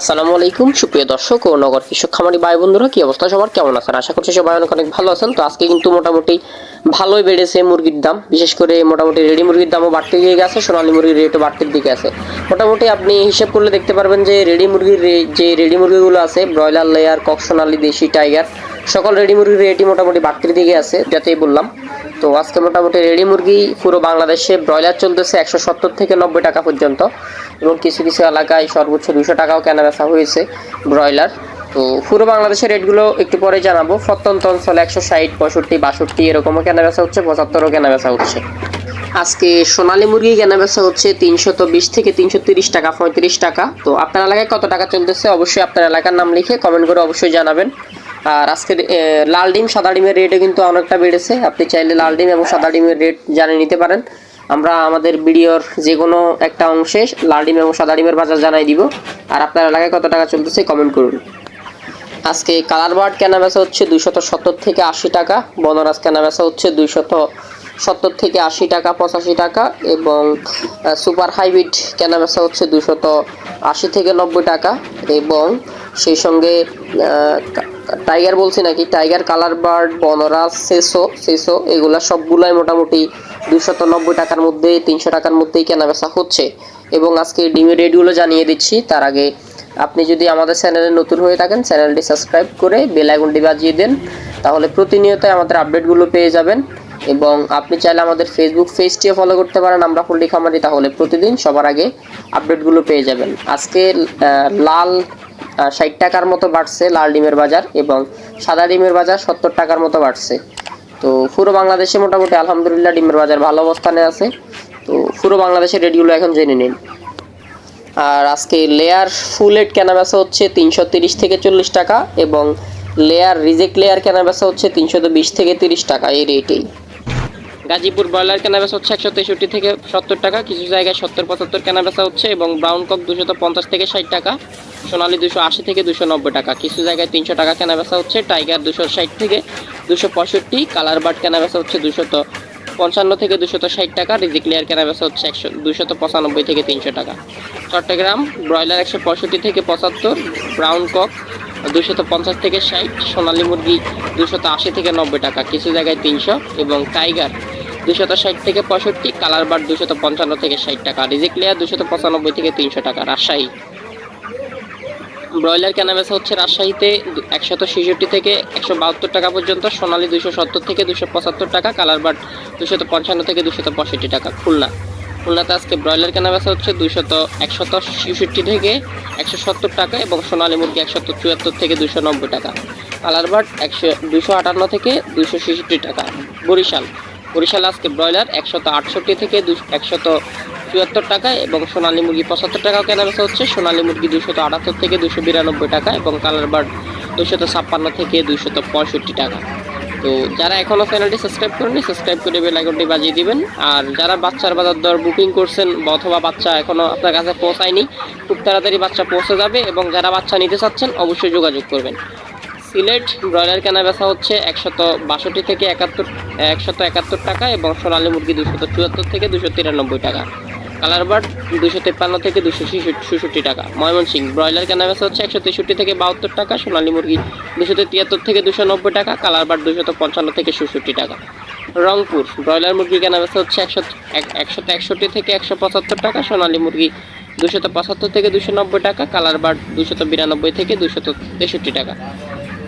আসসালামু আলাইকুম, সুপ্রিয় দর্শক ও নগর কৃষক খামারি ভাই বন্ধুরা, কি অবস্থা সবার? কেমন আছেন? আশা করছি সবাই অনেক অনেক ভালো আছেন। তো আজকে কিন্তু মোটামুটি ভালোই বেড়েছে মুরগির দাম। বিশেষ করে মোটামুটি রেডি মুরগির দামও বাড়তে গিয়ে গেছে, সোনালী মুরগির রেটও বাড়তির দিকে আছে। মোটামুটি আপনি হিসেব করলে দেখতে পারবেন যে রেডি মুরগির যে রেডি মুরগিগুলো আছে, ব্রয়লার লেয়ার, কক সোনালী, দেশি টাইগার সকল রেডি মুরগির রেটই মোটামুটি বাড়তির দিকে আছে, যাতেই বললাম। তো আজকে মোটামুটি রেডি মুরগি পুরো বাংলাদেশে ব্রয়লার চলতেছে একশো সত্তর থেকে নব্বই টাকা পর্যন্ত। এবং কিছু কিছু এলাকায় সর্বোচ্চ দুশো টাকাও কেনা বেচা হয়েছে ব্রয়লার। তো পুরো বাংলাদেশের রেটগুলো একটু পরে জানাব। প্রত্যন্ত অঞ্চলে একশো ষাট, পঁয়ষট্টি, বাষট্টি এরকমও কেনা বেচা হচ্ছে, পঁচাত্তরও কেনা বেচা হচ্ছে। আজকে সোনালী মুরগি কেনা বেচা হচ্ছে তিনশত বিশ থেকে তিনশো তিরিশ টাকা, পঁয়ত্রিশ টাকা। তো আপনার এলাকায় কত টাকা চলতেছে? অবশ্যই আপনার এলাকার নাম লিখে কমেন্ট করে অবশ্যই জানাবেন। আর আজকে লাল ডিম, সাদা ডিমের রেটও কিন্তু অনেকটা বেড়েছে। আপনি চাইলে লাল ডিম এবং সাদা ডিমের রেট জানিয়ে নিতে পারেন। আমরা আমাদের ভিডিওর যে কোনো একটা অংশে লাল ডিম এবং সাদা ডিমের বাজার জানাই দিব। আর আপনার এলাকায় কত টাকা চলতেছে কমেন্ট করুন। আজকে কালার বার্ড কেনা বেচা হচ্ছে দুইশত সত্তর থেকে আশি টাকা, বনরাজ কেনা বেচা হচ্ছে দুইশত সত্তর থেকে আশি টাকা, পঁচাশি টাকা এবং সুপার হাইব্রিড কেনা বেচা হচ্ছে দুশত আশি থেকে নব্বই টাকা এবং সেই সঙ্গে টাইগার বলছি নাকি? টাইগার কালার বার্ড বনরাজ সেসো সেসো এগুলা সবগুলাই মোটামুটি দুশত নব্বই টাকার মধ্যে তিনশো টাকার মধ্যেই কেনা বেচা হচ্ছে। এবং আজকে ডিমের রেটগুলো জানিয়ে দিচ্ছি। তার আগে আপনি যদি আমাদের চ্যানেলে নতুন হয়ে থাকেন, চ্যানেলটি সাবস্ক্রাইব করে বেল বাজিয়ে দেন। তাহলে প্রতিনিয়ত আমাদের আপডেটগুলো পেয়ে যাবেন। এবং আপনি চাইলে আমাদের ফেসবুক পেজটিও ফলো করতে পারেন। আমরা ফুললি খামারি তাহলে প্রতিদিন সবার আগে আপডেটগুলো পেয়ে যাবেন। আজকে লাল ষাট টাকার মতো বাড়ছে লাল ডিমের বাজার এবং সাদা ডিমের বাজার সত্তর টাকার মতো বাড়ছে। তো পুরো বাংলাদেশে মোটামুটি আলহামদুলিল্লাহ ডিমের বাজার ভালো অবস্থানে আছে। তো পুরো বাংলাদেশের রেটগুলো এখন জেনে নিন। আর আজকে লেয়ার ফুল এড কেনা বেচা হচ্ছে তিনশো তিরিশ থেকে চল্লিশ টাকা এবং লেয়ার রিজেক্ট লেয়ার কেনা বেচা হচ্ছে তিনশো বিশ থেকে তিরিশ টাকা এই রেটেই। গাজীপুর ব্রয়লার কেনা বেচা হচ্ছে একশো তেষট্টি থেকে সত্তর টাকা, কিছু জায়গায় সত্তর পঁচাত্তর কেনা বেচা হচ্ছে এবং ব্রাউন কক দুশো পঞ্চাশ থেকে ষাট টাকা, সোনালি দুশো আশি থেকে দুশো নব্বই টাকা, কিছু জায়গায় তিনশো টাকা কেনা বেচা হচ্ছে, টাইগার দুশো ষাট থেকে দুশো পঁয়ষট্টি, কালার বার্ড কেনা বেচা হচ্ছে দুশত পঞ্চান্ন থেকে দুশত ষাট টাকা রিজিক লেয়ার কেনা বেচা হচ্ছে একশো দুশত পঁচানব্বই থেকে তিনশো টাকা। চট্টগ্রাম ব্রয়লার একশো পঁয়ষট্টি থেকে পঁচাত্তর ব্রাউন কক দুশত পঞ্চাশ থেকে ষাট, সোনালী মুরগি দুশত আশি থেকে নব্বই টাকা, কিছু জায়গায় তিনশো এবং টাইগার দুশত ষাট থেকে পঁয়ষট্টি, কালার বার দুশত পঞ্চান্ন থেকে ষাট টাকা, রিজিক লেয়ার দুশত পঁচানব্বই থেকে তিনশো টাকা, রাজশাহী। ব্রয়লার কেনাবেচা হচ্ছে রাজশাহীতে একশত ছেষট্টি থেকে একশো বাহাত্তর টাকা পর্যন্ত, সোনালী দুশো সত্তর থেকে দুশো পঁচাত্তর টাকা, কালার বাট দুশত পঞ্চান্ন থেকে দুশত পঁয়ষট্টি টাকা, খুলনা। খুলনাতে আজকে ব্রয়লার কেনাবেচা হচ্ছে দুশত একশত ছেষট্টি থেকে একশো সত্তর টাকা এবং সোনালী মুরগি একশত চুয়াত্তর থেকে দুশো নব্বই টাকা, কালার বাট একশো দুশো আটান্ন থেকে দুশো ছেষট্টি টাকা, বরিশাল। বরিশাল আজকে ব্রয়লার একশত আটষট্টি থেকে একশত চুয়াত্তর টাকা এবং সোনালী মুরগি পঁচাত্তর টাকাও কেনা বেচা হচ্ছে। সোনালী মুরগি দুশত আটাত্তর থেকে দুশো বিরানব্বই টাকা এবং কালার বার্ড দুশত ছাপ্পান্ন থেকে দুশত পঁয়ষট্টি টাকা। তো যারা এখনও চ্যানেলটি সাবস্ক্রাইব করেনি সাবস্ক্রাইব করে বেল আইকনটি বাজিয়ে দিবেন। আর যারা বাচ্চার বাজার দর বুকিং করছেন অথবা বাচ্চা এখনও আপনার কাছে পৌঁছায়নি, খুব তাড়াতাড়ি বাচ্চা পৌঁছে যাবে এবং যারা বাচ্চা নিতে চাচ্ছেন, অবশ্যই যোগাযোগ করবেন। সিলেট ব্রয়লার কেনা বেচা হচ্ছে একশত বাষট্টি থেকে একাত্তর, একশত একাত্তর টাকা এবং সোনালী মুরগি দুশত চুয়াত্তর থেকে দুশো তিরানব্বই টাকা। কালার বার্ড দুশো তেপ্পান্ন থেকে দুশো ছেষট্টি টাকা। ময়মনসিং ব্রয়লার কেনা বেচা হচ্ছে একশো তেষট্টি থেকে বাহাত্তর টাকা, সোনালী মুরগি দুশো তিয়াত্তর থেকে দুশো নব্বই টাকা কালার বার্ড দুশত পঞ্চান্ন থেকে ষষট্টি টাকা। রংপুর ব্রয়লার মুরগি কেনা বেচা হচ্ছে একশো একশত একষট্টি থেকে একশো পঁচাত্তর টাকা, সোনালী মুরগি দুশত পঁচাত্তর থেকে দুশো নব্বই টাকা কালার বার্ড দুশত বিরানব্বই থেকে দুশত তেষট্টি টাকা।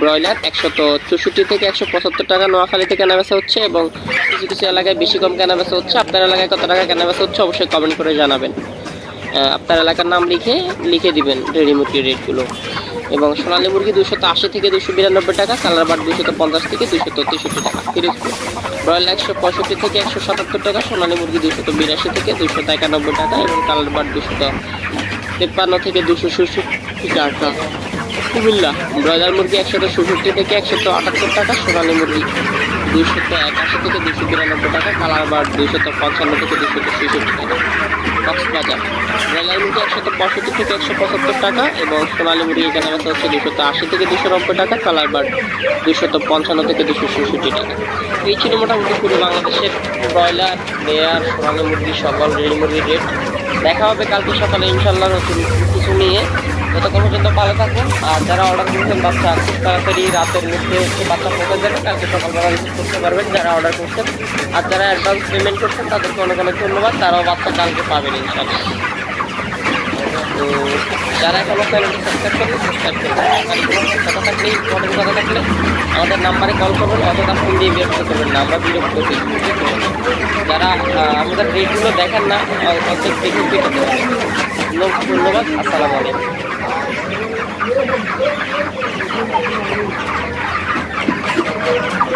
ব্রয়লার একশত চৌষট্টি থেকে একশো পঁচাত্তর টাকা নোয়াখালীতে কেনাবেচা হচ্ছে এবং কিছু কিছু এলাকায় বেশি কম কেনাবেচা হচ্ছে। আপনার এলাকায় কত টাকা কেনাবেচা হচ্ছে অবশ্যই কমেন্ট করে জানাবেন। আপনার এলাকার নাম লিখে লিখে দিবেন রেডি মুরগির রেটগুলো এবং সোনালী মুরগি দুশত আশি থেকে দুশো বিরানব্বই টাকা, কালার বার্ড দুশত পঞ্চাশ থেকে দুশত তেষট্টি টাকা ফিরোজপুর ব্রয়লার একশো পঁয়ষট্টি থেকে একশো সাতাত্তর টাকা, সোনালী মুরগি দুশত বিরাশি থেকে দুশত একানব্বই টাকা এবং কালার বার্ড দুশত তেপ্পান্ন থেকে দুশো ষষট্টি টাকা। কুমিল্লা ব্রয়লার মুরগি একশো ষষট্টি থেকে একশত আটাত্তর টাকা, সোনালী মুরগি দুইশত একাশি থেকে দুশো বিরানব্বই টাকা, কালার বার দুইশত পঞ্চান্ন থেকে দুশত ছেষট্টি টাকা। কক্সবাজার। ব্রয়লার মুরগি একশত পঁয়ষট্টি থেকে একশো পঁচাত্তর টাকা এবং সোনালী মুরগি এখানে বেচা হচ্ছে দুশত আশি থেকে দুশো নব্বই টাকা, কালার বার দুশত পঞ্চান্ন থেকে দুশো ছেষট্টি টাকা। এই ছিল মোটামুটি পুরো বাংলাদেশের ব্রয়লার লেয়ার সোনালী মুরগি, সকল রেল মুরগির রেট। দেখা হবে কালকে সকালে ইনশাল্লাহ নতুন কিছু নিয়ে। ততক্ষণ পর্যন্ত ভালো থাকুন। আর যারা অর্ডার করছেন, বাচ্চা খুব তাড়াতাড়ি রাতের মধ্যে বাচ্চা পৌঁছে যাবে কালকে সকালবেলা রিসিভ করতে পারবেন যারা অর্ডার করছেন। আর যারা অ্যাডভান্স পেমেন্ট করছেন, তাদেরকে অনেক অনেক ধন্যবাদ। তারাও বাচ্চা কালকে পাবেন ইনশাল্লাহ তো যারা এখনও চ্যানেলটি সাবস্ক্রাইব করবেন কথা থাকলে ইম্পর্টেন্ট কথা থাকলে আমাদের নাম্বারে কল করবেন অতটা ফোন দিয়ে বিরক্ত করবেন না। আমরা বিরক্ত করি যারা আমাদের রেটগুলো দেখেন না ধন্যবাদ, আসসালামু আলাইকুম। Thank you.